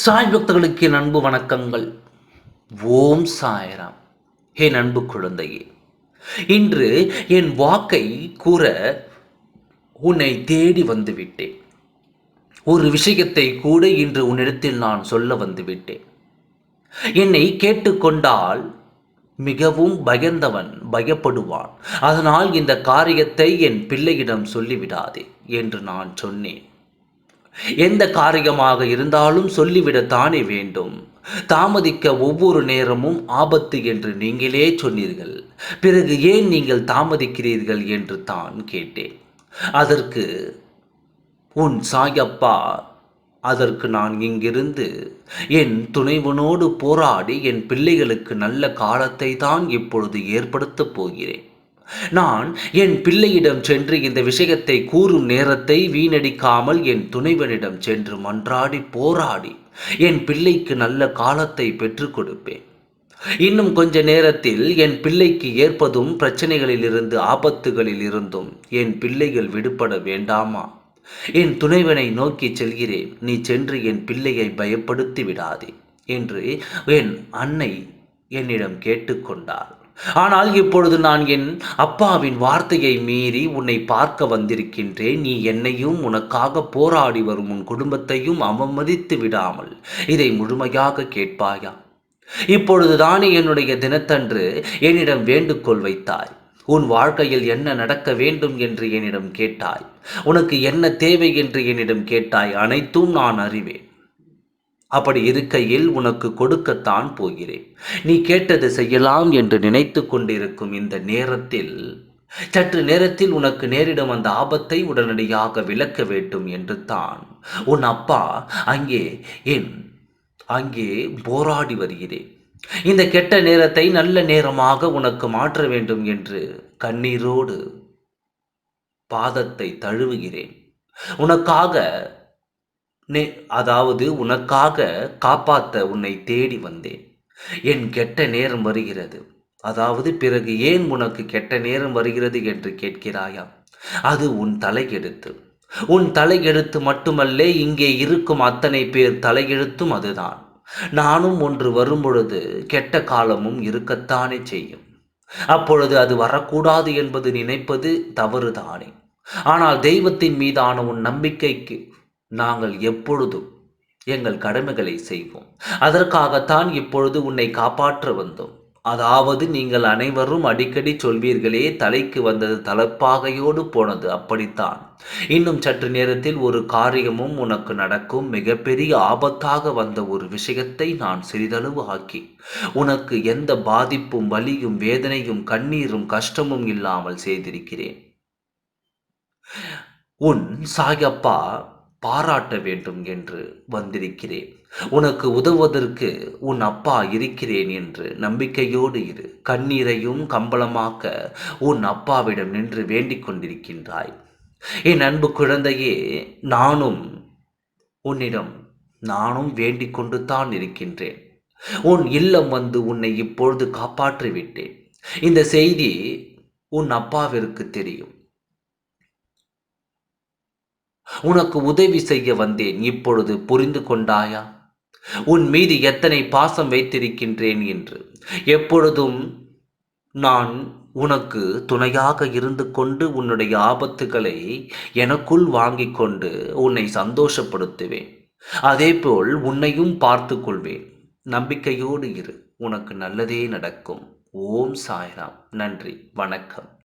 சாய் பக்தர்களுக்கு என் அன்பு வணக்கங்கள். ஓம் சாய்ராம். என் அன்பு குழந்தையே. இன்று என் வாக்கை கூற உன்னை தேடி வந்துவிட்டேன். ஒரு விஷயத்தை கூட இன்று உன்னிடத்தில் நான் சொல்ல வந்துவிட்டேன். என்னை கேட்டுக்கொண்டால் மிகவும் பயந்தவன் பயப்படுவான். அதனால் இந்த காரியத்தை என் பிள்ளையிடம் சொல்லிவிடாதே என்று நான் சொன்னேன். எந்த காரியமாக இருந்தாலும் சொல்லிவிடத்தானே வேண்டும். தாமதிக்க ஒவ்வொரு நேரமும் ஆபத்து என்று நீங்களே சொன்னீர்கள். பிறகு ஏன் நீங்கள் தாமதிக்கிறீர்கள் என்று தான் கேட்டேன். அதற்கு உன் சாயப்பா அதற்கு நான் இங்கிருந்து என் துணைவனோடு போராடி என் பிள்ளைகளுக்கு நல்ல காலத்தை தான் இப்பொழுது ஏற்படுத்தப் போகிறேன். நான் என் பிள்ளையிடம் சென்று இந்த விஷயத்தை கூறும் நேரத்தை வீணடிக்காமல் என் துணைவனிடம் சென்று மன்றாடி போராடி என் பிள்ளைக்கு நல்ல காலத்தை பெற்றுக் கொடுப்பேன். இன்னும் கொஞ்ச நேரத்தில் என் பிள்ளைக்கு ஏற்பதும் பிரச்சனைகளிலிருந்து ஆபத்துகளில் இருந்தும் என் பிள்ளைகள் விடுபட வேண்டாமா? என் துணைவனை நோக்கி செல்கிறேன். நீ சென்று என் பிள்ளையை பயப்படுத்தி விடாதே என்று என் அன்னை என்னிடம் கேட்டுக்கொண்டார் ஆனால் இப்பொழுது நான் என் அப்பாவின் வார்த்தையை மீறி உன்னை பார்க்க வந்திருக்கின்றேன். நீ என்னையும் உனக்காக போராடி வரும் உன் குடும்பத்தையும் அவமதித்து விடாமல் இதை முழுமையாக கேட்பாயா? இப்பொழுதுதானே என்னுடைய தினத்தன்று என்னிடம் வேண்டுகோள் வைத்தாய். உன் வாழ்க்கையில் என்ன நடக்க வேண்டும் என்று என்னிடம் கேட்டாய். உனக்கு என்ன தேவை என்று என்னிடம் கேட்டாய். அனைத்தும் நான் அறிவேன். அப்படி இருக்கையில் உனக்கு கொடுக்கத்தான் போகிறேன். நீ கேட்டது செய்யலாம் என்று நினைத்து கொண்டிருக்கும் இந்த நேரத்தில் சற்று நேரத்தில் உனக்கு நேரிடும் அந்த ஆபத்தை உடனடியாக விளக்க வேண்டும் என்று தான் உன் அப்பா அங்கே என் அங்கே போராடி வருகிறேன். இந்த கெட்ட நேரத்தை நல்ல நேரமாக உனக்கு மாற்ற வேண்டும் என்று கண்ணீரோடு பாதத்தை தழுவுகிறேன். உனக்காக நே அதாவது உனக்காக காப்பாற்ற உன்னை தேடி வந்தேன். என் கெட்ட நேரம் வருகிறது. அதாவது பிறகு ஏன் உனக்கு கெட்ட நேரம் வருகிறது என்று கேட்கிறாயா? அது உன் தலையெழுத்து. உன் தலையெழுத்து மட்டுமல்ல இங்கே இருக்கும் அத்தனை பேர் தலையெழுத்தும் அதுதான். நானும் ஒன்று வரும்பொழுது கெட்ட காலமும் இருக்கத்தானே செய்யும். அப்பொழுது அது வரக்கூடாது என்பது நினைப்பது தவறுதானே. ஆனால் தெய்வத்தின் மீதான உன் நம்பிக்கைக்கு நாங்கள் எப்பொழுதும் எங்கள் கடமைகளை செய்வோம். அதற்காகத்தான் இப்பொழுது உன்னை காப்பாற்ற வந்தோம். அதாவது நீங்கள் அனைவரும் அடிக்கடி சொல்வீர்களே தலைக்கு வந்தது தலைப்பாகையோடு போனது அப்படித்தான். இன்னும் சற்று நேரத்தில் ஒரு காரியமும் உனக்கு நடக்கும். மிகப்பெரிய ஆபத்தாக வந்த ஒரு விஷயத்தை நான் சிறிதளவு ஆக்கி உனக்கு எந்த பாதிப்பும் வலியும் வேதனையும் கண்ணீரும் கஷ்டமும் இல்லாமல் செய்திருக்கிறேன். உன் சாயப்பா பாராட்ட வேண்டும் என்று வந்திருக்கிறேன். உனக்கு உதவுவதற்கு உன் அப்பா இருக்கிறேன் என்று நம்பிக்கையோடு இரு. கண்ணீரையும் கம்பளமாக்க உன் அப்பாவிடம் நின்று வேண்டிக் கொண்டிருக்கின்றாய். என் அன்பு குழந்தையே நானும் உன்னிடம் நானும் வேண்டிக் கொண்டு தான் இருக்கின்றேன். உன் இல்லம் வந்து உன்னை இப்பொழுது காப்பாற்றி விட்டேன் இந்த செய்தி உன் அப்பாவிற்கு தெரியும். உனக்கு உதவி செய்ய வந்தேன். இப்பொழுது புரிந்து கொண்டாயா? உன் மீது எத்தனை பாசம் வைத்திருக்கின்றேன் என்று. எப்பொழுதும் நான் உனக்கு துணையாக இருந்து கொண்டு உன்னுடைய ஆபத்துகளை எனக்குள் வாங்கிக் கொண்டு உன்னை சந்தோஷப்படுத்துவேன். அதேபோல் உன்னையும் பார்த்து கொள்வேன். நம்பிக்கையோடு இரு. உனக்கு நல்லதே நடக்கும். ஓம் சாய்ராம். நன்றி. வணக்கம்.